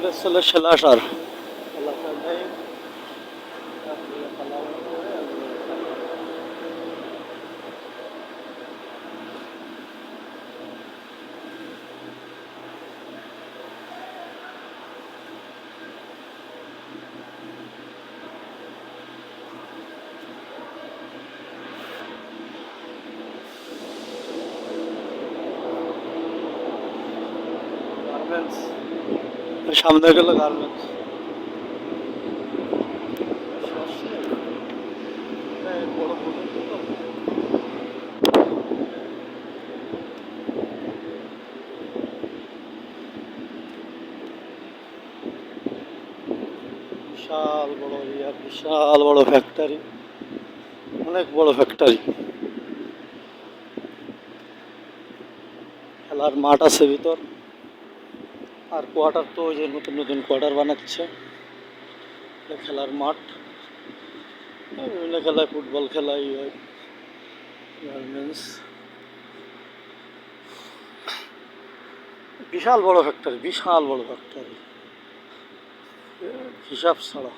আমাদের ছেলে সেলাসার গার্মেন্টস সামনে গেল গার্মেন্টস বিশাল বড় এরিয়া বিশাল বড় ফ্যাক্টরি অনেক বড় ফ্যাক্টরি খেলার মাঠ আছে ভিতর। আর কোয়ার্টার তো ওই যে নতুন নতুন কোয়ার্টার বানাচ্ছে। খেলার মাঠ। বিভিন্ন খেলায় ফুটবল খেলা হয় বিশাল বড় ফ্যাক্টরি বিশাল বড় ফ্যাক্টরি হিসাব ছাড়া।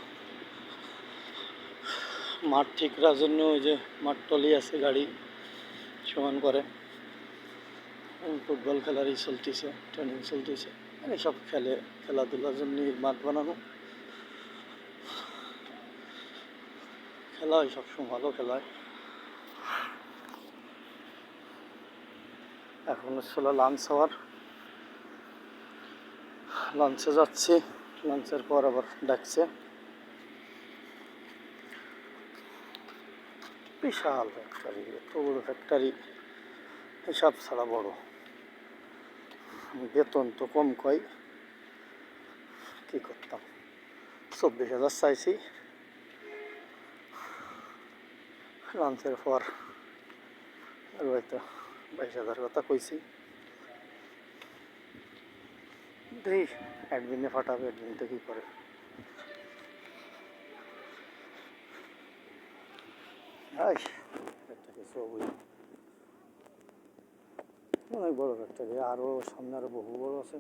মাঠ ঠিক করার জন্য ওই যে মাঠ টলি আছে, গাড়ি সমান করে। ফুটবল খেলারই চলতেছে ট্রেনিং চলতেছে এসব খেলে খেলাধুলার জন্য মাঠ বানানো। খেলা হয় সবসময় ভালো খেলায়। এখন ছিল লাঞ্চ হওয়ার লাঞ্চে যাচ্ছি লাঞ্চের পর আবার ডাকছে। বিশাল ফ্যাক্টরি এত বড় ফ্যাক্টরি হিসাব ছাড়া বড়। বেতন তো কম কয়। কি করতাম? চব্বিশ হাজার চাইছি। লাঞ্চের পর আর হয়তো বাইশ হাজার কথা কইছি। দেখি একদিনে ফাটাবে একদিনটা কি করে? কিছু ওই অনেক বড় ফ্যাক্টরি আরও সামনে আরও বহু বড় আছে।